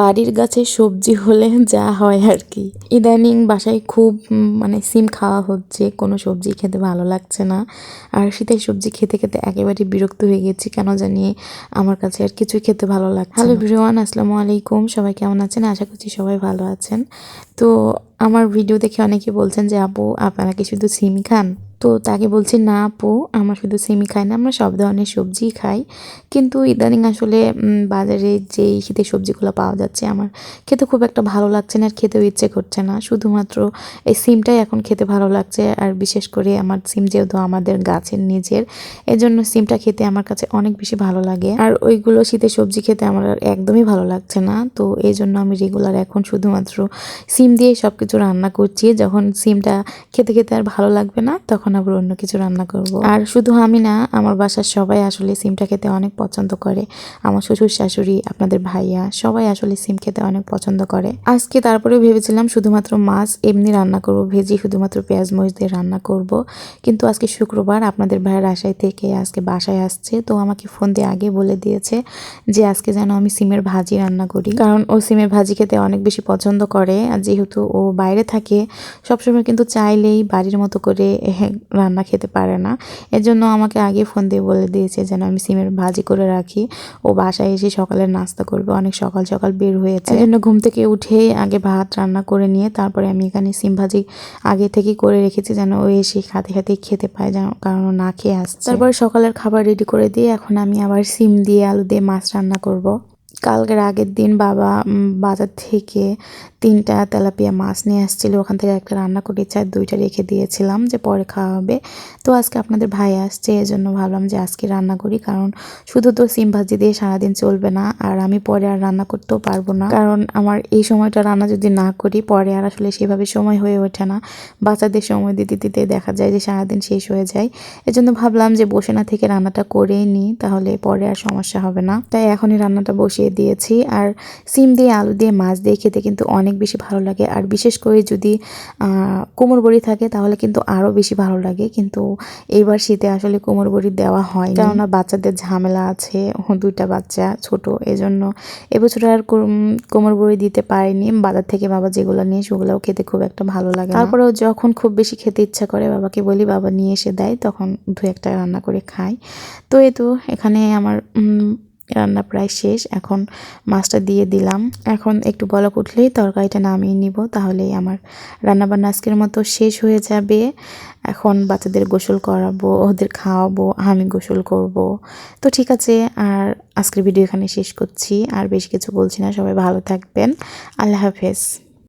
বাড়ির গাছে সবজি হলে যা হয় আর কি। ইদানিং বাসায় খুব মানে সিম খাওয়া হচ্ছে কোনো সবজি খেতে ভালো লাগছে না। আর শীতের সবজি খেতে খেতে একেবারে বিরক্ত হয়ে গেছি কেন জানি আমার কাছে আর কিছুই খেতে ভালো লাগছে হ্যালো ভিরিওয়ান আসসালামু আলাইকুম সবাই কেমন আছেন? আশা করছি সবাই ভালো আছেন। তো আমার ভিডিও দেখে অনেকে বলছেন যে আপু আপনারা কি শুধু সিম খান? তো তাকে বলছি, না আপু, আমরা শুধু সিমি খাই না, আমরা সব ধরনের সবজি খাই। কিন্তু ইদানিং আসলে বাজারে যেই শীতের সবজিগুলো পাওয়া যাচ্ছে, আমার খেতে খুব একটা ভালো লাগছে না, আর খেতেও ইচ্ছে করছে না। শুধুমাত্র এই সিমটাই এখন খেতে ভালো লাগছে, আর বিশেষ করে আমার সিম যেহেতু আমাদের গাছের নিজের, এজন্য সিমটা খেতে আমার কাছে অনেক বেশি ভালো লাগে। আর ওইগুলো শীতের সবজি খেতে আমার একদমই ভালো লাগছে না, তো এই জন্য আমি রেগুলার এখন শুধুমাত্র সিম দিয়ে সব কিছু রান্না করছি। যখন সিমটা খেতে খেতে আর ভালো লাগবে না, তখন আবার অন্য কিছু রান্না করব। আর শুধু আমি না, আমার বাসার সবাই আসলে সিমটা খেতে অনেক পছন্দ করে। আমার শ্বশুর, শাশুড়ি, আপনাদের ভাইয়া সবাই আসলে সিম খেতে অনেক পছন্দ করে। আজকে তারপরে ভেবেছিলাম শুধুমাত্র মাছ এমনি রান্না করব, ভেজি শুধুমাত্র পেঁয়াজ মরিচ দিয়ে রান্না করব। কিন্তু আজকে শুক্রবার আপনাদের ভাইয়ের আশায় থেকে আজকে বাসায় আসছে, তো আমাকে ফোন দিয়ে আগে বলে দিয়েছে যে আজকে যেন আমি সিমের ভাজি রান্না করি। কারণ ও সিমের ভাজি খেতে অনেক বেশি পছন্দ করে, আর যেহেতু ও বাইরে থাকে, সবসময় কিন্তু চাইলেই বাড়ির মতো করে রান্না খেতে পারে না। এর জন্য আমাকে আগে ফোন দিয়ে বলে দিয়েছে যেন আমি সিমের ভাজি করে রাখি। ও বাসায় এসে সকালের নাস্তা করবে, অনেক সকাল সকাল বের হয়েছে। এই জন্য ঘুম থেকে উঠেই আগে ভাত রান্না করে নিয়ে তারপরে আমি এখানে সিম ভাজি আগে থেকেই করে রেখেছি যেন ও এসে খাতে খাতে খেতে পায় যেন কারণ না খেয়ে আসছে। তারপরে সকালের খাবার রেডি করে দিয়ে এখন আমি আবার সিম দিয়ে আলু দিয়ে মাছ রান্না করব। কালকের আগের দিন বাবা বাজার থেকে তিনটা তেলাপিয়া মাছ নিয়ে আসছিল। ওখান থেকে একটা রান্না করেছি আর দুইটা রেখে দিয়েছিলাম যে পরে খাওয়া হবে। তো আজকে আপনাদের ভাই আসছে, এজন্য ভাবলাম যে আজকে রান্না করি। কারণ শুধু তো সিম ভাজি দিয়ে সারাদিন চলবে না, আর আমি পরে আর রান্না করতেও পারব না। কারণ আমার এই সময়টা রান্না যদি না করি, পরে আর আসলে সেভাবে সময় হয়ে ওঠে না। বাচ্চাদের সময় দিতে দিতে দেখা যায় যে সারাদিন শেষ হয়ে যায়। এজন্য ভাবলাম যে বসে না থেকে রান্নাটা করেই নিই, তাহলে পরে আর সমস্যা হবে না। তাই এখনই রান্নাটা বসিয়ে দিয়েছি। আর সিম দিয়ে আলু দিয়ে মাছ দিয়ে খেতে কিন্তু অনেক বেশি ভালো লাগে। আর বিশেষ করে যদি কোমর বড়ি থাকে তাহলে কিন্তু আরও বেশি ভালো লাগে। কিন্তু এইবার শীতে আসলে কোমর বড়ি দেওয়া হয় কেননা বাচ্চাদের ঝামেলা আছে, দুইটা বাচ্চা ছোট, এজন্য এবছর আর কোম- কোমর বড়ি দিতে পারিনি। বাজার থেকে বাবা যেগুলো নিয়ে সেগুলোও খেতে খুব একটা ভালো লাগে তারপরেও যখন খুব বেশি খেতে ইচ্ছা করে বাবাকে বলি, বাবা নিয়ে এসে দেয়। তখন দু একটা রান্না করে খাই। তো এই তো এখানে আমার রান্না প্রায় শেষ। এখন মাছটা দিয়ে দিলাম। এখন একটু বলক উঠলেই তরকারিটা নামিয়ে নিব, তাহলেই আমার রান্নাবান্না আজকের মতো শেষ হয়ে যাবে। এখন বাচ্চাদের গোসল করাবো, ওদের খাওয়াবো, আমি গোসল করব। তো ঠিক আছে, আর আজকের ভিডিও এখানে শেষ করছি। আর বেশ কিছু বলছি না, সবাই ভালো থাকবেন। আল্লাহ হাফেজ।